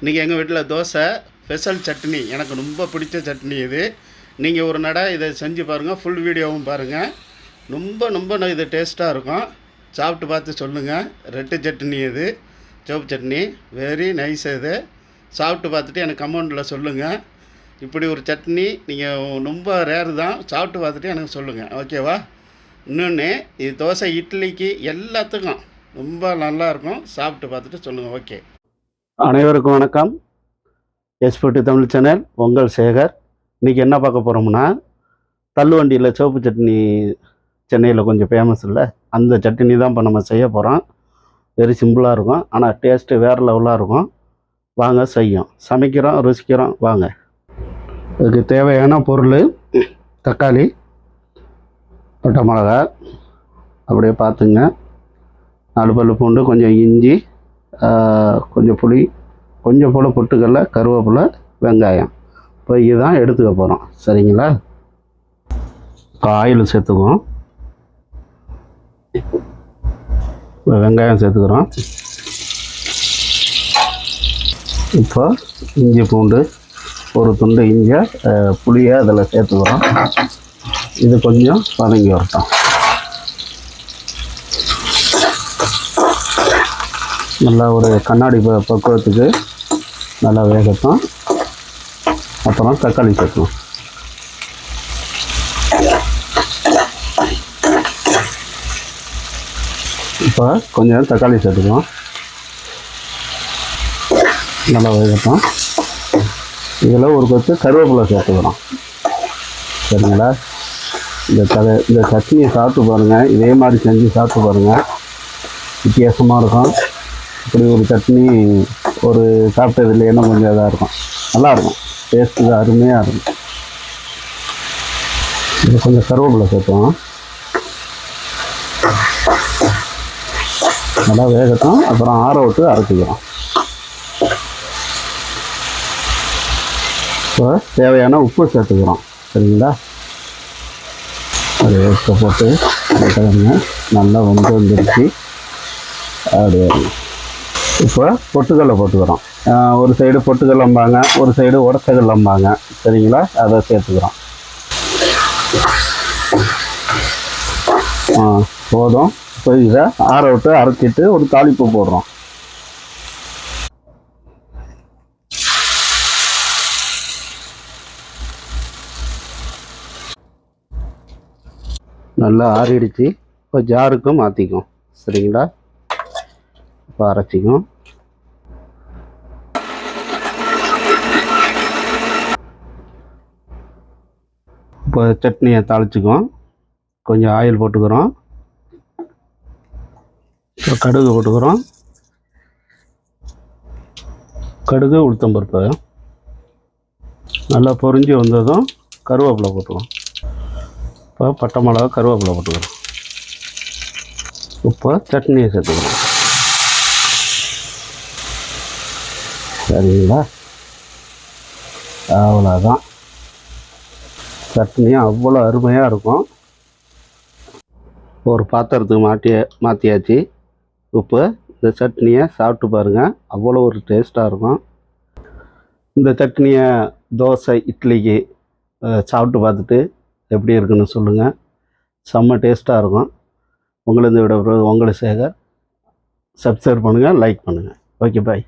இன்றைக்கி எங்கள் வீட்டில் தோசை ஸ்பெஷல் சட்னி எனக்கு ரொம்ப பிடிச்ச சட்னி இது. நீங்கள் ஒரு நடை இதை செஞ்சு பாருங்கள் ஃபுல் வீடியோவும் பாருங்கள் ரொம்ப ரொம்ப இது டேஸ்ட்டாக இருக்கும். சாப்பிட்டு பார்த்து சொல்லுங்கள் ரெட்டு சட்னி இது சோப்பு சட்னி வெரி நைஸ் இது. சாப்பிட்டு பார்த்துட்டு எனக்கு கமெண்டில் சொல்லுங்கள் இப்படி ஒரு சட்னி நீங்கள் ரொம்ப ரேர் தான். சாப்பிட்டு பார்த்துட்டு எனக்கு சொல்லுங்கள் ஓகேவா இன்னொன்று இது தோசை இட்லிக்கு எல்லாத்துக்கும் ரொம்ப நல்லாயிருக்கும் சாப்பிட்டு பார்த்துட்டு சொல்லுங்கள் ஓகே அனைவருக்கும் வணக்கம். எஸ்பிடி தமிழ் சேனல் உங்கள் சேகர். இன்றைக்கி என்ன பார்க்க போகிறோம்னா தள்ளுவண்டியில் சோப்பு சட்னி சென்னையில் கொஞ்சம் ஃபேமஸ் இல்லை. அந்த சட்னி தான் இப்போ நம்ம செய்ய போகிறோம் வெரி சிம்பிளாக இருக்கும். ஆனால் டேஸ்ட்டு வேறு லெவலாக இருக்கும். வாங்க செய்யும் சமைக்கிறோம் ருசிக்கிறோம். வாங்க. இதுக்கு தேவையான பொருள் தக்காளி பட்டை மிளகா. அப்படியே பார்த்துங்க. நாலு பல்லு பூண்டு கொஞ்சம் இஞ்சி கொஞ்சம் புளி கொஞ்சம் போல் பொட்டுக்கடலை கருவேப்பிலை வெங்காயம். இப்போ இதுதான் எடுத்துக்க போகிறோம் சரிங்களா? இப்போ ஆயில் சேர்த்துக்குவோம். இப்போ வெங்காயம் சேர்த்துக்கிறோம். இப்போ இஞ்சி பூண்டு ஒரு துண்டு இஞ்சியை புளியை அதில் சேர்த்துக்கிறோம். இது கொஞ்சம் வதங்கி வரட்டும். நல்லா ஒரு கண்ணாடி ப- பக்குவத்துக்கு நல்லா வேகட்டும். அப்புறம் தக்காளி சேர்க்கணும் இப்போ கொஞ்சம் தக்காளி சேர்த்துக்கலாம். நல்லா வேகட்டும். இதில் ஒரு கொத்து கருவேப்பிலை சேர்த்துக்கிறோம் சரிங்களா? இந்த தலை இந்த சட்னியை சாப்பிட்டு பாருங்கள் இதே மாதிரி செஞ்சு சாப்பிட்டு பாருங்கள் வித்தியாசமாக இருக்கும். இப்படி ஒரு சட்னி ஒரு சாப்பிட்டது இல்லைன்னா கொஞ்சம் இதாக இருக்கும். நல்லாயிருக்கும். டேஸ்ட்டு அருமையாக இருக்கும். இது கொஞ்சம் கருவேப்பிலை சேர்த்துவோம் நல்லா வேகட்டும். அப்புறம் ஆற விட்டு அரைச்சிக்கிறோம் இப்போ தேவையான உப்பு சேர்த்துக்கிறோம். சரிங்களா? அது உப்பை போட்டு நல்லா வந்து வந்துருச்சு அப்படியே இப்போ பொட்டுக்கடலை போட்டுக்கிறோம். ஒரு சைடு பொட்டுக்கடலம்பாங்க ஒரு சைடு உடச்சக்கடலம்பாங்க சரிங்களா? அதை சேர்த்துக்கிறோம். ஆ போதும். இப்போ இதை ஆற விட்டு அரைச்சிட்டு ஒரு தாளிப்பு போடுறோம். நல்லா ஆறிடுச்சு. இப்போ ஜாருக்கும் மாற்றிக்கும் சரிங்களா? இப்போ அரைச்சிக்கும் இப்போ சட்னியை தாளிச்சுக்குவோம். கொஞ்சம் ஆயில் போட்டுக்கிறோம். இப்போ கடுகு போட்டுக்கிறோம். கடுகு உளுத்தம்பருப்பு. நல்லா பொரிஞ்சு வந்ததும் கருவேப்பிலை போட்டுக்கிறோம் இப்போ பட்டை மிளகா கருவேப்பிலை போட்டுக்கிறோம். இப்போ சட்னியை சேர்த்துக்கிறோம் சரிங்களா அவ்வளோதான் சட்னியும் அவ்வளோ அருமையாக இருக்கும். ஒரு பாத்திரத்துக்கு மாட்டிய மாற்றியாச்சு இப்போ இந்த சட்னியை சாப்பிட்டு பாருங்கள் அவ்வளோ ஒரு டேஸ்ட்டாக இருக்கும். இந்த சட்னியை தோசை இட்லிக்கு சாப்பிட்டு பார்த்துட்டு எப்படி இருக்குன்னு சொல்லுங்கள் செம்ம டேஸ்ட்டாக இருக்கும். உங்களை இந்த விட உங்களை சேகர். சப்ஸ்கிரைப் பண்ணுங்கள் லைக் பண்ணுங்கள் ஓகே பாய்